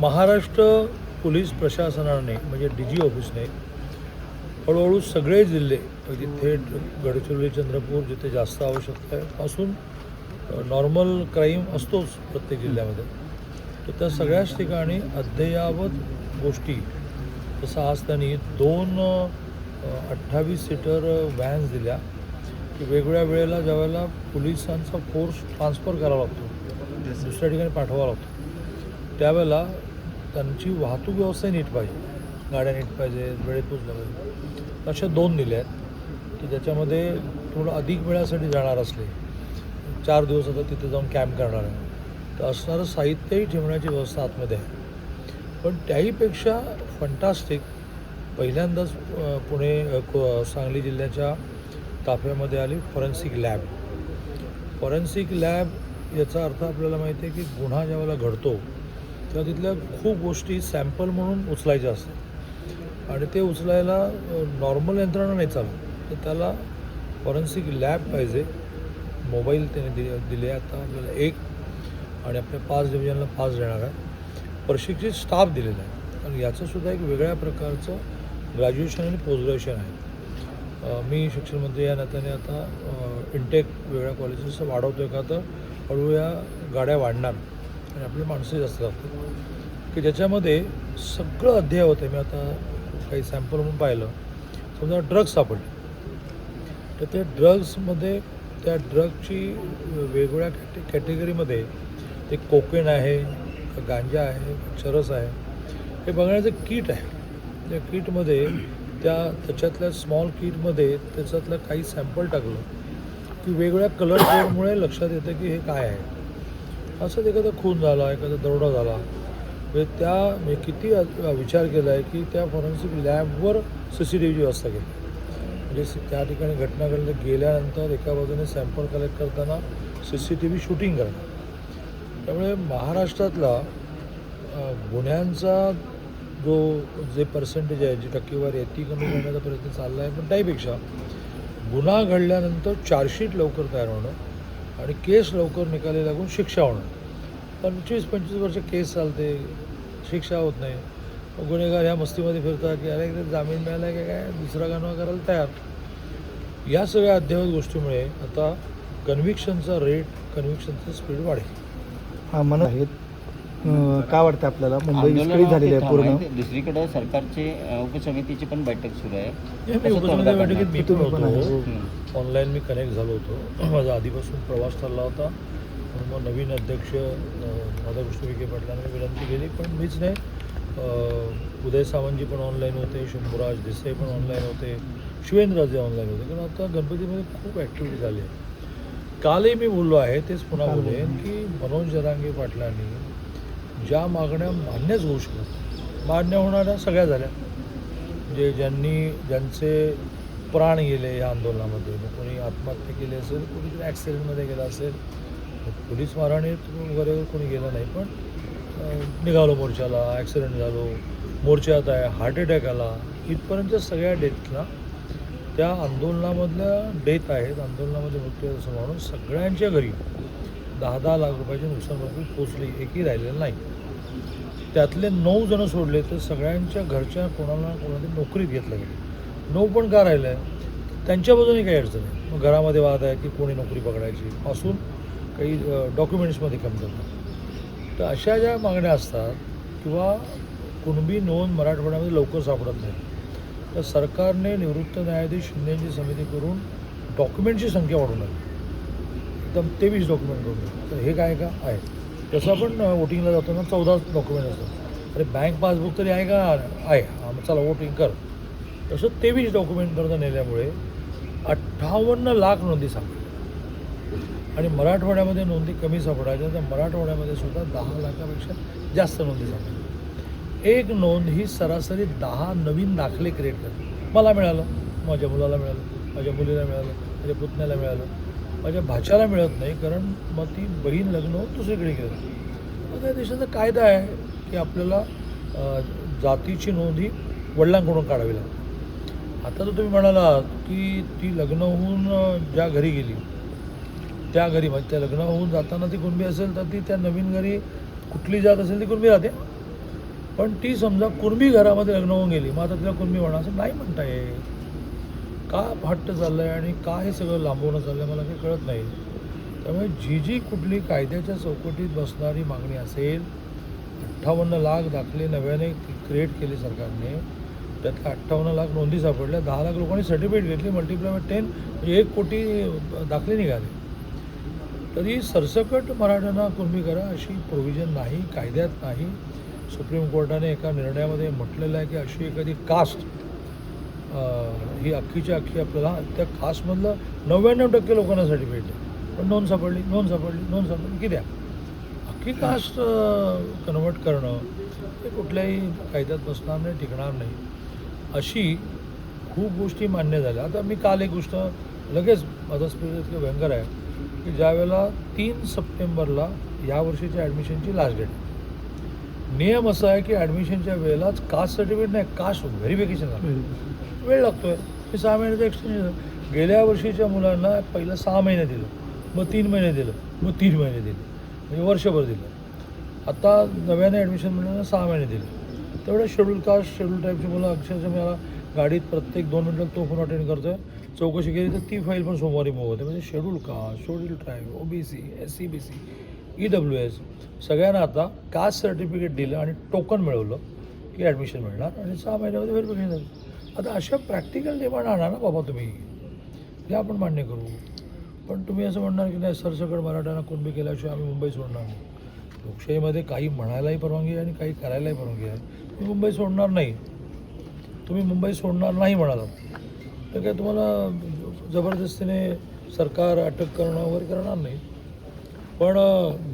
Maharashtra police प्रशासनाने म्हणजे D G ऑफिसने हळूहळू सगळे जिल्हे म्हणजे थेट गडचिरोली चंद्रपूर जिथे जास्त आवश्यकता आहे पासून नॉर्मल क्राईम असतोच प्रत्येक जिल्ह्यामध्ये. तर त्या सगळ्याच ठिकाणी अद्ययावत गोष्टी जसं आज त्यांनी दोन अठ्ठावीस सीटर व्हॅन्स दिल्या की वेगवेगळ्या वेळेला ज्यावेळेला पोलिसांचा फोर्स ट्रान्सफर करावा लागतो दुसऱ्या ठिकाणी पाठवावा लागतो. त्यावेळेला त्यांची वाहतूक व्यवस्था नीट पाहिजे. गाड्या नीट पाहिजे वेळेत पोचल्या पाहिजे. अशा दोन दिल्या आहेत की ज्याच्यामध्ये थोडं अधिक वेळासाठी जाणार असले चार दिवस आता तिथे जाऊन कॅम्प करणार आहे. तर असणारं साहित्यही ठेवण्याची व्यवस्था आतमध्ये आहे. पण त्याहीपेक्षा फंटास्टिक पहिल्यांदाच पुणे को- सांगली जिल्ह्याच्या ताफ्यामध्ये आली फॉरेन्सिक लॅब फॉरेन्सिक लॅब याचा अर्थ आपल्याला माहिती आहे की गुन्हा ज्यावेळेला घडतो किंवा तिथल्या खूप गोष्टी सॅम्पल म्हणून उचलायच्या असतात. आणि ते उचलायला नॉर्मल यंत्रणा नाही चालत. तर त्याला फॉरेन्सिक लॅब पाहिजे. मोबाईल त्याने दि दिले आता आपल्याला एक. आणि आपल्या पाच डिव्हिजनला पाच देणार आहे. प्रशिक्षित स्टाफ दिलेला आहे. आणि याचंसुद्धा एक वेगळ्या प्रकारचं ग्रॅज्युएशन आणि पोस्ट ग्रॅज्युएशन आहे मी शिक्षण मंत्री या नात्याने आता इंटेक वेगळ्या कॉलेजेस वाढवतो आहे का तर हळूहळू या गाड्या वाढणार. आणि आपली माणसंही जास्त लागतात. की ज्याच्यामध्ये सगळं अध्याय होतं मी आता काही सॅम्पल म्हणून पाहिलं. समजा ड्रग्स सापडले. तर ते ड्रग्समध्ये त्या ड्रगची वेगवेगळ्या कॅटे कॅटेगरीमध्ये ते कोकेन आहे गांजा आहे चरस आहे. हे बघण्याचं किट आहे. त्या किटमध्ये त्या त्याच्यातल्या स्मॉल किटमध्ये त्याच्यातलं काही सॅम्पल टाकलं की वेगवेगळ्या कलर कोडमुळे लक्षात येतं की हे काय आहे. असंच एखादा खून झाला एखादा दरोडा झाला म्हणजे त्या मी किती विचार केला आहे की त्या फॉरेन्सिक लॅबवर सी सी टी व्हीची व्यवस्था केली. म्हणजे त्या ठिकाणी घटना घडली गेल्यानंतर एका बाजूने सॅम्पल कलेक्ट करताना C C T V shooting करणं त्यामुळे महाराष्ट्रातला गुन्ह्यांचा जो जे पर्सेंटेज आहे जी टक्केवारी आहे ती कमी करण्याचा प्रयत्न चालला आहे पण त्याहीपेक्षा गुन्हा घडल्यानंतर चार्जशीट लवकर तयार होणं आणि केस लवकर निकाली लागून शिक्षा होणं पंचवीस पंचवीस वर्ष केस चालते शिक्षा होत नाही. गुन्हेगार ह्या मस्तीमध्ये फिरतात की अरे जामीन मिळाला की काय? दुसरा गाणं करायला तयार. या सगळ्या अद्ययावत गोष्टीमुळे आता कन्व्हिक्शनचा रेट कन्व्हिक्शनचं स्पीड वाढेल. हा म्हणत आहेत काय वाटतं आपल्याला? मुंबई विस्कळीत झालेली आहे पूर्ण. दुसरीकडे सरकारचे उपसमितीची पण बैठक सुरू आहे. हे बैठकीत मी पण. होतो. ऑनलाईन मी कनेक्ट झालो होतो. माझा आधीपासून प्रवास चालला होता. म्हणून मग नवीन अध्यक्ष राधाकृष्ण विखे पाटलांनी विनंती केली पण मीच नाही. उदय सावंतजी पण ऑनलाईन होते शंभूराज देसाई पण ऑनलाईन होते शिवेंद्रराजे ऑनलाईन होते. कारण आता गणपतीमध्ये खूप ॲक्टिव्हिटी झाली आहे. कालही मी बोललो आहे तेच पुन्हा बोलेन की मनोज जरांगे पाटलांनी ज्या मागण्या मान्यच होऊ शकत मान्य होणाऱ्या सगळ्या झाल्या. म्हणजे ज्यांनी ज्यांचे प्राण गेले या आंदोलनामध्ये. मग कोणी आत्महत्या केली असेल कोणी ॲक्सिडेंटमध्ये गेला असेल पोलीस मारहाणीत वगैरे कोणी गेलं नाही. पण निघालो मोर्चाला ॲक्सिडेंट झालो मोर्चात आहे हार्ट अटॅक आला. इथपर्यंतच्या सगळ्या डेथला त्या आंदोलनामधल्या डेथ आहेत. आंदोलनामध्ये मृत्यू असं म्हणून सगळ्यांच्या घरी दहा दहा लाख रुपयाची नुकसान भरपूर पोचली एकही राहिलेलं नाही. त्यातले नऊ जणं सोडले तर सगळ्यांच्या घरच्या कोणाला कोणाला नोकरीत घेतलं गेलं. नो पण का राहिलं आहे त्यांच्या बाजूने काही अडचण आहे. मग घरामध्ये वाद आहे की कोणी नोकरी पकडायची पासून काही डॉक्युमेंट्समध्ये कमतरता तर अशा ज्या मागण्या असतात किंवा कुणबी नोंद मराठवाड्यामध्ये लवकर सापडत नाही तर सरकारने निवृत्त न्यायाधीश शिंदेची समिती करून डॉक्युमेंटची संख्या वाढवून लागली एकदम तेवीस डॉक्युमेंट करून तर हे काय का? आहे. तसं आपण वोटिंगला जाताना चौदा डॉक्युमेंट असतात. अरे बँक पासबुक तरी आहे का? आहे. हा, मग चला वोटिंग कर. तसं तेवीस डॉक्युमेंटपर्यंत नेल्यामुळे अठ्ठावन्न लाख नोंदी सापडल्या. आणि मराठवाड्यामध्ये नोंदी कमी सापडायच्या तर मराठवाड्यामध्ये सुद्धा दहा लाखापेक्षा जास्त नोंदी सापडल्या. एक नोंद ही सरासरी दहा नवीन दाखले क्रिएट करते. मला मिळालं माझ्या मुलाला मिळालं माझ्या मुलीला मिळालं माझ्या पुतण्याला मिळालं माझ्या भाच्याला मिळत नाही कारण मग ती बहीण लग्न होऊन दुसरीकडे गेलं. मग त्या देशाचा कायदा आहे की आपल्याला जातीची नोंद ही वडिलांकडून काढावी लागते. आता तर तुम्ही म्हणालात की ती लग्न होऊन ज्या घरी गेली त्या घरी म्हणजे त्या लग्न होऊन जाताना ती कुणबी असेल तर ती त्या नवीन घरी कुठली जात असेल ती कुणबी राहते. पण ती समजा कुणबी घरामध्ये लग्न होऊन गेली मग आता तिला कुणबी म्हणा असं नाही म्हणता येईल का हट्ट चाललं आहे आणि का हे सगळं लांबवणं चाललं आहे मला काही कळत नाही. त्यामुळे जी जी कुठली कायद्याच्या चौकटीत बसणारी मागणी असेल अठ्ठावन्न लाख दाखले नव्याने क्रिएट केले सरकारने त्यातल्या अठ्ठावन्न लाख नोंदी सापडल्या. दहा लाख लोकांनी सर्टिफिकेट घेतली. मल्टिप्लाय टेन म्हणजे एक कोटी दाखले निघाले. तरी सरसकट मराठ्यांना कुणबी करा अशी प्रोव्हिजन नाही कायद्यात नाही. सुप्रीम कोर्टाने एका निर्णयामध्ये म्हटलेलं आहे की अशी एखादी कास्ट ही अख्खीच्या अख्खी आपल्याला त्या कास्टमधलं नव्याण्णव टक्के लोकांना सर्टिफिकेट द्या. पण नोंद सापडली नोंद सापडली नोंद सापडली. की द्या. अख्खी कास्ट कन्वर्ट करणं हे कुठल्याही कायद्यात बसणार नाही टिकणार नाही. अशी खूप गोष्टी मान्य झाल्या. आता मी काल एक गोष्ट लगेच माझा स्पिरिट व्यंगर भयंकर आहे की ज्यावेळेला तीन सप्टेंबरला या वर्षीच्या ॲडमिशनची लास्ट डेट नियम असा आहे की ॲडमिशनच्या वेळेलाच कास्ट सर्टिफिकेट नाही कास्ट व्हेरिफिकेशन झालं. वेळ लागतो आहे हे सहा महिन्याचं एक्सटेन्शन गेल्या वर्षीच्या मुलांना पहिलं सहा महिने दिलं मग तीन महिने दिलं मग तीन महिने दिले म्हणजे वर्षभर दिलं. आता नव्याने ॲडमिशन मुलांना सहा महिने दिले. तेवढं शेड्यूल कास्ट शेड्यूल टाईपची मुलं अक्षरशः मला गाडीत प्रत्येक दोन मिनटात तो फोन अटेंड करतो आहे चौकशी केली तर ती फाईल पण सोमवारी मूव होते. म्हणजे schedule caste schedule tribe O B C S C B C E W S सगळ्यांना आता कास्ट सर्टिफिकेट दिलं आणि टोकन मिळवलं की ॲडमिशन मिळणार आणि सहा महिन्यामध्ये व्हेरिफिकेशन झालं. आता अशा प्रॅक्टिकल डिमांड आणा ना बाबा तुम्ही. हे आपण मान्य करू. पण तुम्ही असं म्हणणार की नाही सरसकट मराठ्यांना कुणबी केल्याशिवाय आम्ही मुंबई सोडणार नाही. लोकशाहीमध्ये काही म्हणायलाही परवानगी आहे आणि काही करायलाही परवानगी आहे. मी मुंबई सोडणार नाही. तुम्ही मुंबई सोडणार नाही म्हणालात तर काय तुम्हाला जबरदस्तीने सरकार अटक करणं वगैरे करणार नाही. पण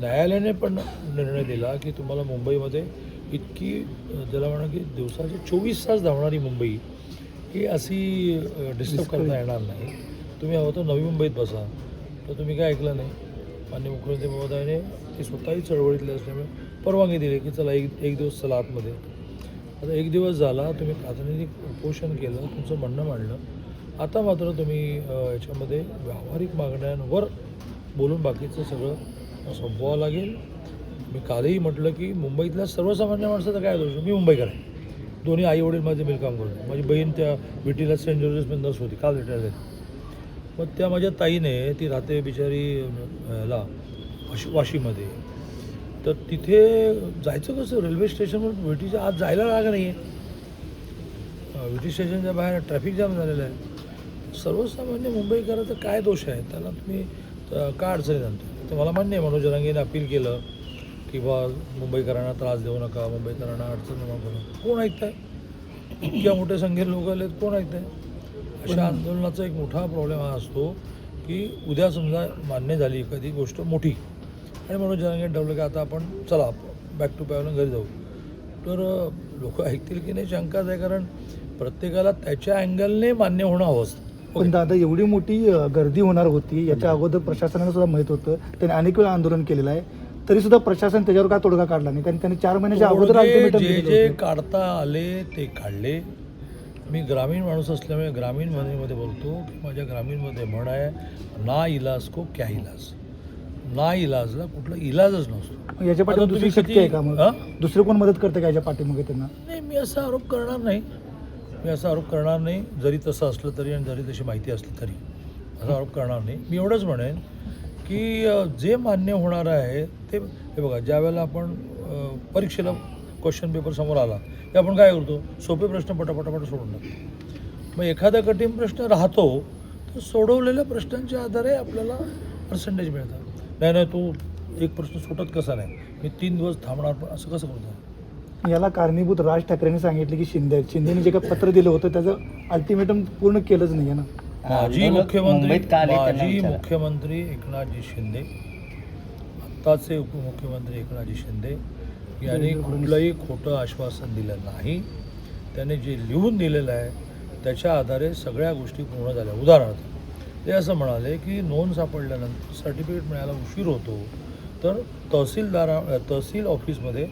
न्यायालयाने पण निर्णय दिला की तुम्हाला मुंबईमध्ये इतकी ज्याला म्हणा की दिवसाचे चोवीस तास धावणारी मुंबई ही अशी डिस्टर्ब करता येणार नाही. तुम्ही हवं तर नवी मुंबईत बसा. तर तुम्ही काय ऐकलं नाही? मान्य मुख्यमंत्री महोदयाने ती स्वतःही चळवळीतले असल्यामुळे परवानगी दिली की चला एक एक दिवस चला आतमध्ये. आता एक दिवस झाला तुम्ही प्रातिनिधिक उपोषण केलं तुमचं म्हणणं मांडलं. आता मात्र तुम्ही याच्यामध्ये व्यावहारिक मागण्यांवर बोलून बाकीचं सगळं संपवावं लागेल. मी कालही म्हटलं की मुंबईतल्या सर्वसामान्य माणसाचं काय दोष? मी मुंबईकर आहे. दोन्ही आई वडील माझे मिलकाम करतो माझी बहीण त्या विटीला सेंट जोसेफ नर्स होती काल रिटायर झाली मग त्या माझ्या ताईने ती राहते बिचारी ह्याला वाशी वाशीमध्ये. तर तिथे जायचं कसं? रेल्वे स्टेशनवर विटीच्या आत जायला जागा नाही आहे विटी स्टेशनच्या बाहेर ट्रॅफिक जाम झालेलं आहे. सर्वसामान्य मुंबईकराचा काय दोष आहे? त्याला तुम्ही अ, का अडचणीत आणता? तर मला मान्य आहे मनोज जरांगेने अपील केलं की बा मुंबईकरांना त्रास देऊ नका मुंबईकरांना अडचण नको. कोण ऐकत आहे इतक्या मोठ्या संख्येने लोक आलेत कोण ऐकत आहे अशा आंदोलनाचा एक मोठा प्रॉब्लेम हा असतो की उद्या समजा मान्य झाली एखादी गोष्ट मोठी आणि मनोज जरांगे ठरवलं की आता आपण चला बॅक टू पॅवला घरी जाऊ. तर लोक ऐकतील की नाही शंकाच आहे कारण प्रत्येकाला त्याच्या अँगलने मान्य होणं हवं असतं. पण दादा एवढी मोठी गर्दी होणार होती याच्या अगोदर प्रशासनाला सुद्धा माहीत होतं त्यांनी अनेक वेळा आंदोलन केलेलं आहे. तरी सुद्धा प्रशासन त्याच्यावर काय तोडगा काढला नाही? कारण त्यांनी चार महिन्याच्या अगोदर जे जे. काढता आले ते काढले. मी ग्रामीण माणूस असल्यामुळे ग्रामीणमध्ये बोलतो की माझ्या ग्रामीणमध्ये म्हण आहे ना इलाज को क्या इलाज. ना इलाजला कुठला इलाजच नसतो. मग याच्या पाठीमागे आता दुसरी तुम्ही शक्ती आहे का मग? हा? दुसरे कोण मदत करते का याच्या पाठीमागे त्यांना? नाही मी असा आरोप करणार नाही. मी असा आरोप करणार नाही जरी तसं असलं तरी आणि जरी तशी माहिती असली तरी. असा आरोप करणार नाही. मी एवढंच म्हणेन की अ, जे मान्य होणार आहे ते हे बघा ज्या वेळेला आपण अ, परीक्षेला क्वेश्चन पेपर समोर आला ते आपण काय करतो? सोपे प्रश्न पटापटापट सोडून टाकतो. मग एखादा कठीण प्रश्न राहतो तर सोडवलेल्या प्रश्नांच्या आधारे आपल्याला पर्सेंटेज मिळतात. नाही नाही तू एक प्रश्न सुटत कसा नाही मी तीन दिवस थांबणार पण असं कसं करतो याला कारणीभूत राज ठाकरेंनी सांगितले की शिंदे. शिंदेने जे काही पत्र दिलं होतं त्याचं अल्टिमेटम पूर्ण केलंच नाही आहे ना माजी मुख्यमंत्री मुंबईत त्यांना माजी विचारा. मुख्यमंत्री एकनाथजी शिंदे आत्ताचे उपमुख्यमंत्री एकनाथजी शिंदे यांनी कुठलंही खोटं आश्वासन दिलं नाही त्याने जे लिहून दिलेलं आहे त्याच्या आधारे सगळ्या गोष्टी पूर्ण झाल्या उदाहरणार्थ ते असं म्हणाले की नोंद सापडल्यानंतर सर्टिफिकेट मिळायला उशीर होतो. तर तहसीलदारा तहसील ऑफिसमध्ये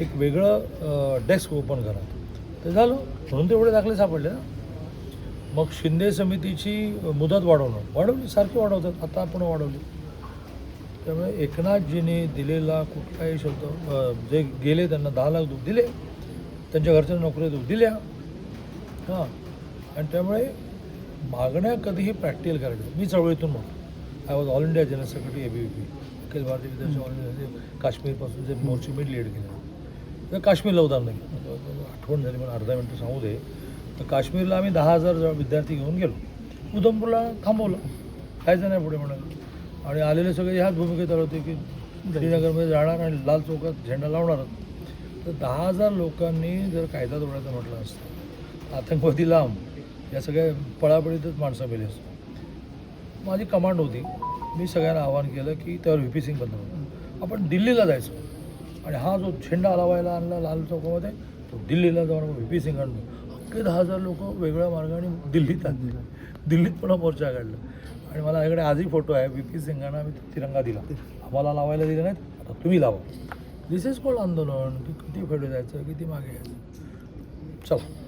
एक वेगळं डेस्क ओपन करा. ते झालं. म्हणून तेवढे दाखले सापडले ना. मग शिंदे समितीची मुदत वाढवणं. वाढवली सारखी वाढवतात. आता आपण वाढवली. त्यामुळे एकनाथजीने दिलेला कुठलाही शब्द जे गेले त्यांना दहा लाख दूध दिले. त्यांच्या घरच्या नोकऱ्या दूध दिल्या. हां. आणि त्यामुळे मागण्या कधीही प्रॅक्टिकल करायच्या मी चळवळीतून म्हणतो. I was all India general secretary A B P Akhil Bharatiya विद्यार्थी ऑल इंडिया काश्मीरपासून जे मोर्चे मी लीड केले. तर काश्मीरला उदाहरण नाही. आठवण झाली मला अर्धा मिनटं सांगू दे. तर काश्मीरला आम्ही दहा हजार विद्यार्थी घेऊन गेलो. उधमपूरला थांबवलं. जायचं नाही पुढे म्हणाल. आणि आलेले सगळे ह्याच भूमिकेत आले होते की श्रीनगरमध्ये जाणार आणि लाल चौकात झेंडा लावणारच तर दहा हजार लोकांनी जर कायदा तोडायचं म्हटलं असतं आतंकवादी लांब. या सगळ्या पळापळीतच माणसं मेली असतो माझी कमांड होती. मी सगळ्यांना आवाहन केलं की त्यावर व्ही पी सिंग बंद आपण दिल्लीला जायचो. आणि हा जो झेंडा लावायला आणला लाल चौकामध्ये तो दिल्लीला जाऊन व्ही पी सिंग आणलो. अख्खे दहा हजार लोक वेगळ्या मार्गाने दिल्लीत आणले. दिल्लीत पुन्हा मोर्चा काढला. आणि मला याकडे आजही फोटो आहे. व्ही पी सिंगांना आम्ही तिरंगा दिला. आम्हाला लावायला दिलं नाहीत. आता तुम्ही लावा. दिस इज कॉल्ड आंदोलन. की किती फेडू जायचं किती मागे यायचं. चला.